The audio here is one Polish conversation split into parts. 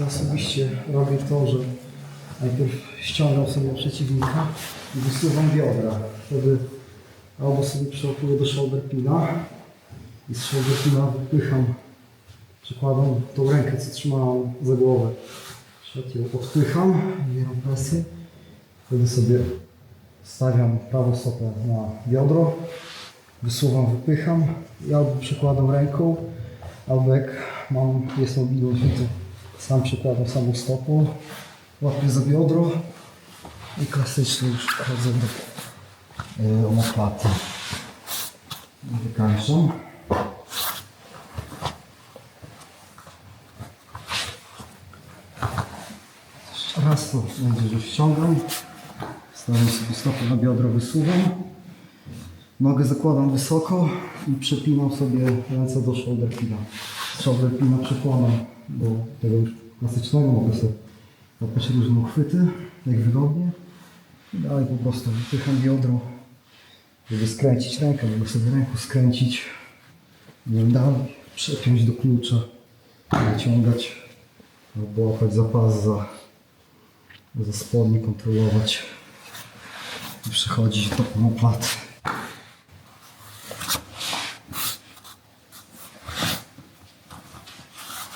Ja osobiście robię to, że najpierw ściągam sobie przeciwnika i wysuwam biodra. Wtedy albo sobie przełapuję do shoulder pina i z shoulder pina wypycham, przykładam tą rękę, co trzymałam za głowę. Przed ją odpycham, bieram presję. Wtedy sobie stawiam prawą stopę na biodro, wysuwam, wypycham i albo przykładam ręką, albo jak mam, jest mobilność, no to sam przykładam samą stopą, łapię za biodro i klasycznie już wchodzę do yy, omoplaty. Wykańczam. Raz to będzie, że ściągam. Stawiam sobie stopę na biodro, wysuwam. Nogę zakładam wysoko i przepinam sobie ręce do shoulder pina. Shoulder pina przekładam do tego już klasycznego. Mogę sobie łapać różne uchwyty, jak wygodnie. I dalej po prostu wypycham biodro, żeby skręcić rękę. Mogę sobie ręką skręcić. Nie dalej przepiąć do klucza, wyciągać albo łapać za pas, za, za spodnie, kontrolować i przechodzić do omoplaty.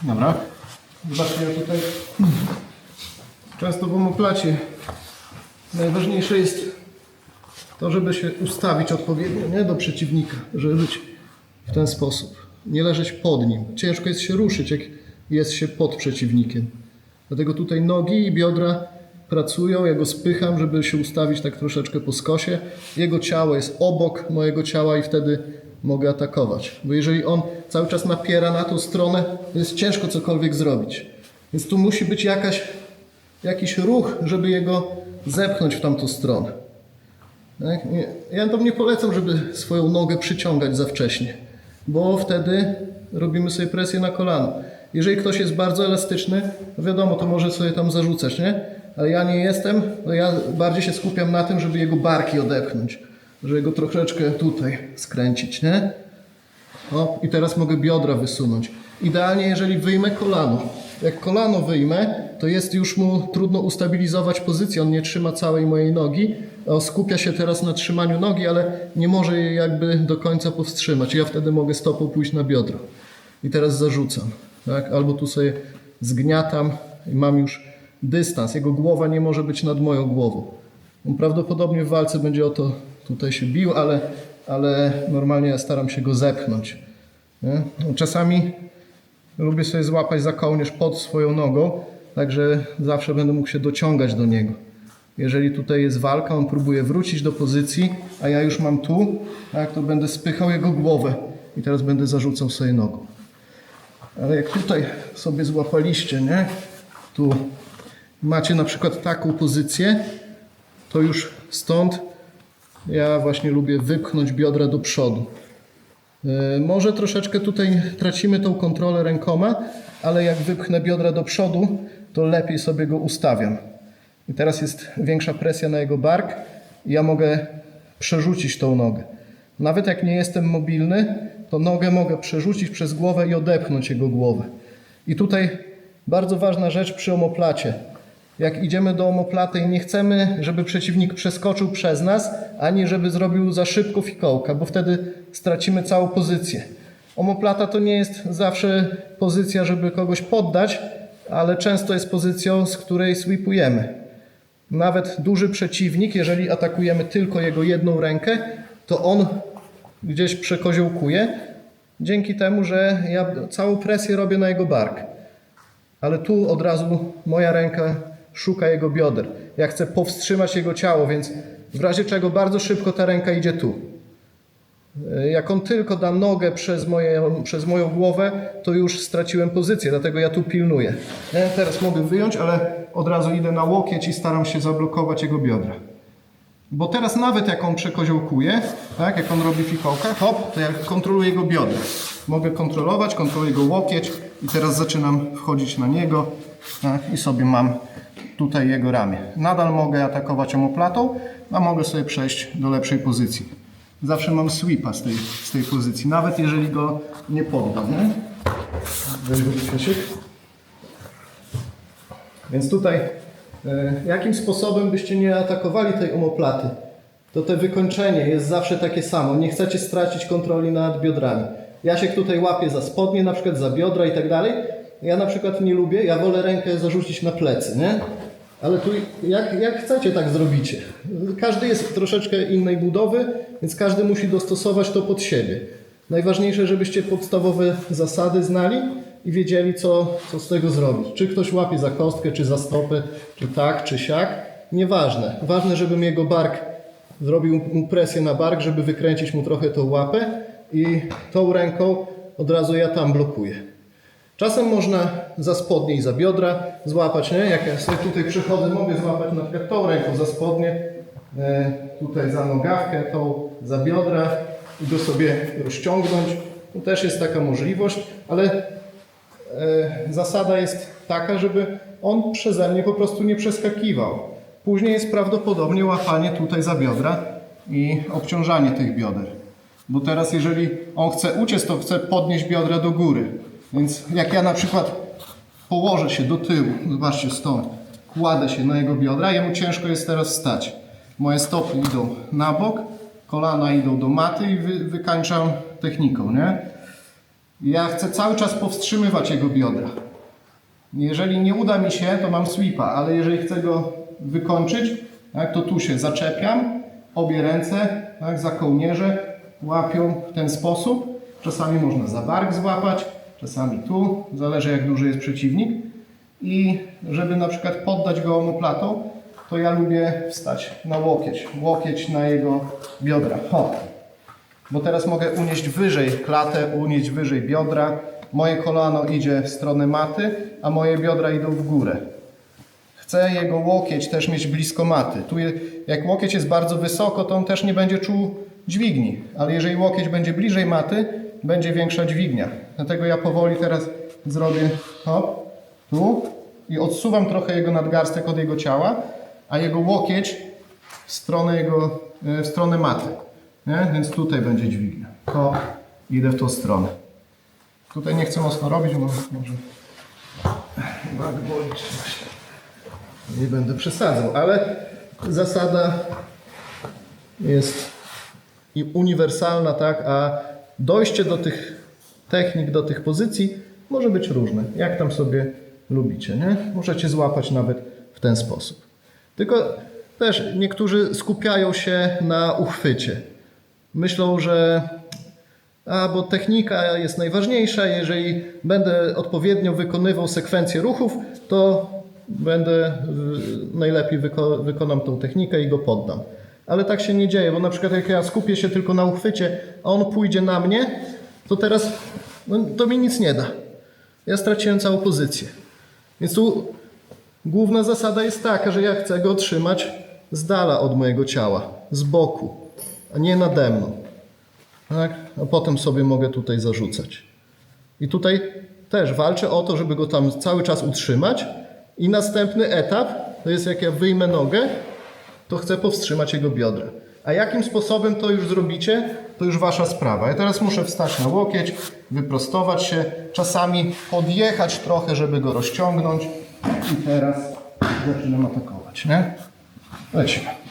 Dobra. Zobaczcie, ja tutaj często w omoplacie najważniejsze jest to, żeby się ustawić odpowiednio nie? do przeciwnika, żeby być w ten sposób. Nie leżeć pod nim. Ciężko jest się ruszyć, jak jest się pod przeciwnikiem. Dlatego tutaj nogi i biodra pracują, ja go spycham, żeby się ustawić tak troszeczkę po skosie. Jego ciało jest obok mojego ciała i wtedy mogę atakować. Bo jeżeli on cały czas napiera na tą stronę, to jest ciężko cokolwiek zrobić. Więc tu musi być jakaś, jakiś ruch, żeby jego zepchnąć w tamtą stronę. Tak? Ja tam nie polecam, żeby swoją nogę przyciągać za wcześnie, bo wtedy robimy sobie presję na kolano. Jeżeli ktoś jest bardzo elastyczny, to wiadomo, to może sobie tam zarzucać, nie? Ale ja nie jestem, to ja bardziej się skupiam na tym, żeby jego barki odepchnąć, żeby go troszeczkę tutaj skręcić, nie? O, i teraz mogę biodra wysunąć. Idealnie, jeżeli wyjmę kolano. Jak kolano wyjmę, to jest już mu trudno ustabilizować pozycję. On nie trzyma całej mojej nogi. O, skupia się teraz na trzymaniu nogi, ale nie może jej jakby do końca powstrzymać. Ja wtedy mogę stopą pójść na biodro. I teraz zarzucam. Tak? Albo tu sobie zgniatam i mam już dystans. Jego głowa nie może być nad moją głową. On prawdopodobnie w walce będzie o to tutaj się bił, ale, ale normalnie ja staram się go zepchnąć. Nie? No, Czasami lubię sobie złapać za kołnierz pod swoją nogą, także zawsze będę mógł się dociągać do niego. Jeżeli tutaj jest walka, on próbuje wrócić do pozycji, a ja już mam tu, tak, to będę spychał jego głowę i teraz będę zarzucał sobie nogą. Ale jak tutaj sobie złapaliście, nie? Tu macie na przykład taką pozycję, to już stąd ja właśnie lubię wypchnąć biodra do przodu. Yy, Może troszeczkę tutaj tracimy tą kontrolę rękoma, ale jak wypchnę biodra do przodu, to lepiej sobie go ustawiam. I teraz jest większa presja na jego bark i ja mogę przerzucić tą nogę. Nawet jak nie jestem mobilny, to nogę mogę przerzucić przez głowę i odepchnąć jego głowę. I tutaj bardzo ważna rzecz przy omoplacie. Jak idziemy do omoplaty i nie chcemy, żeby przeciwnik przeskoczył przez nas, ani żeby zrobił za szybko fikołka, bo wtedy stracimy całą pozycję. Omoplata to nie jest zawsze pozycja, żeby kogoś poddać, ale często jest pozycją, z której sweepujemy. Nawet duży przeciwnik, jeżeli atakujemy tylko jego jedną rękę, to on gdzieś przekoziołkuje, dzięki temu, że ja całą presję robię na jego bark. Ale tu od razu moja ręka szuka jego bioder. Ja chcę powstrzymać jego ciało, więc w razie czego bardzo szybko ta ręka idzie tu. Jak on tylko da nogę przez, moje, przez moją głowę, to już straciłem pozycję, dlatego ja tu pilnuję. Nie? Teraz mogę wyjąć, ale od razu idę na łokieć i staram się zablokować jego biodra. Bo teraz nawet jak on przekoziołkuje, tak, jak on robi fikołkę, hop, to ja kontroluję jego biodra. Mogę kontrolować, kontroluję jego łokieć i teraz zaczynam wchodzić na niego tak, i sobie mam tutaj jego ramię. Nadal mogę atakować omoplatą, a mogę sobie przejść do lepszej pozycji. Zawsze mam sweepa z tej, z tej pozycji, nawet jeżeli go nie poddam. Nie? Więc tutaj, e, jakim sposobem byście nie atakowali tej omoplaty, to te wykończenie jest zawsze takie samo. Nie chcecie stracić kontroli nad biodrami. Jasiek tutaj łapie za spodnie, na przykład za biodra i tak dalej. Ja na przykład nie lubię, ja wolę rękę zarzucić na plecy, nie? Ale tu jak, jak chcecie, tak zrobicie. Każdy jest troszeczkę innej budowy, więc każdy musi dostosować to pod siebie. Najważniejsze, żebyście podstawowe zasady znali i wiedzieli, co, co z tego zrobić. Czy ktoś łapie za kostkę, czy za stopę, czy tak, czy siak. Nieważne. Ważne, żebym jego bark zrobił mu presję na bark, żeby wykręcić mu trochę tą łapę i tą ręką od razu ja tam blokuję. Czasem można za spodnie i za biodra złapać, nie? Jak ja sobie tutaj przychodzę, mogę złapać na przykład tą ręką za spodnie, e, tutaj za nogawkę, tą za biodra i go sobie rozciągnąć. To też jest taka możliwość, ale e, zasada jest taka, żeby on przeze mnie po prostu nie przeskakiwał. Później jest prawdopodobnie łapanie tutaj za biodra i obciążanie tych bioder. Bo teraz jeżeli on chce uciec, to chce podnieść biodra do góry. Więc jak ja na przykład położę się do tyłu, zobaczcie stąd, kładę się na jego biodra, jemu ciężko jest teraz wstać. Moje stopy idą na bok, kolana idą do maty i wy, wykańczam techniką, nie? Ja chcę cały czas powstrzymywać jego biodra. Jeżeli nie uda mi się, to mam sweepa, ale jeżeli chcę go wykończyć, tak, to tu się zaczepiam, obie ręce tak, za kołnierze łapią w ten sposób. Czasami można za bark złapać, czasami tu, zależy jak duży jest przeciwnik. I żeby na przykład poddać go omoplatą, to ja lubię wstać na łokieć, łokieć na jego biodra. Hop. Bo teraz mogę unieść wyżej klatę, unieść wyżej biodra. Moje kolano idzie w stronę maty, a moje biodra idą w górę. Chcę jego łokieć też mieć blisko maty. Tu je, jak łokieć jest bardzo wysoko, to on też nie będzie czuł dźwigni. Ale jeżeli łokieć będzie bliżej maty, będzie większa dźwignia. Dlatego ja powoli teraz zrobię hop, tu i odsuwam trochę jego nadgarstek od jego ciała, a jego łokieć w stronę, jego, e, w stronę maty. Nie? Więc tutaj będzie dźwignia. Hop, idę w tą stronę. Tutaj nie chcę mocno robić, bo może boli. Nie będę przesadzał, ale zasada jest uniwersalna, tak, a dojście do tych technik, do tych pozycji może być różne, jak tam sobie lubicie, nie? Możecie złapać nawet w ten sposób. Tylko też niektórzy skupiają się na uchwycie. Myślą, że a bo technika jest najważniejsza, jeżeli będę odpowiednio wykonywał sekwencję ruchów, to będę y, najlepiej wyko wykonam tą technikę i go poddam. Ale tak się nie dzieje, bo na przykład jak ja skupię się tylko na uchwycie, a on pójdzie na mnie, to teraz no, to mi nic nie da. Ja straciłem całą pozycję. Więc tu główna zasada jest taka, że ja chcę go trzymać z dala od mojego ciała, z boku, a nie nade mną. Tak? A potem sobie mogę tutaj zarzucać. I tutaj też walczę o to, żeby go tam cały czas utrzymać. I następny etap to jest jak ja wyjmę nogę, to chcę powstrzymać jego biodra. A jakim sposobem to już zrobicie, to już wasza sprawa. Ja teraz muszę wstać na łokieć, wyprostować się, czasami podjechać trochę, żeby go rozciągnąć. I teraz zaczynam atakować, nie? Lecimy.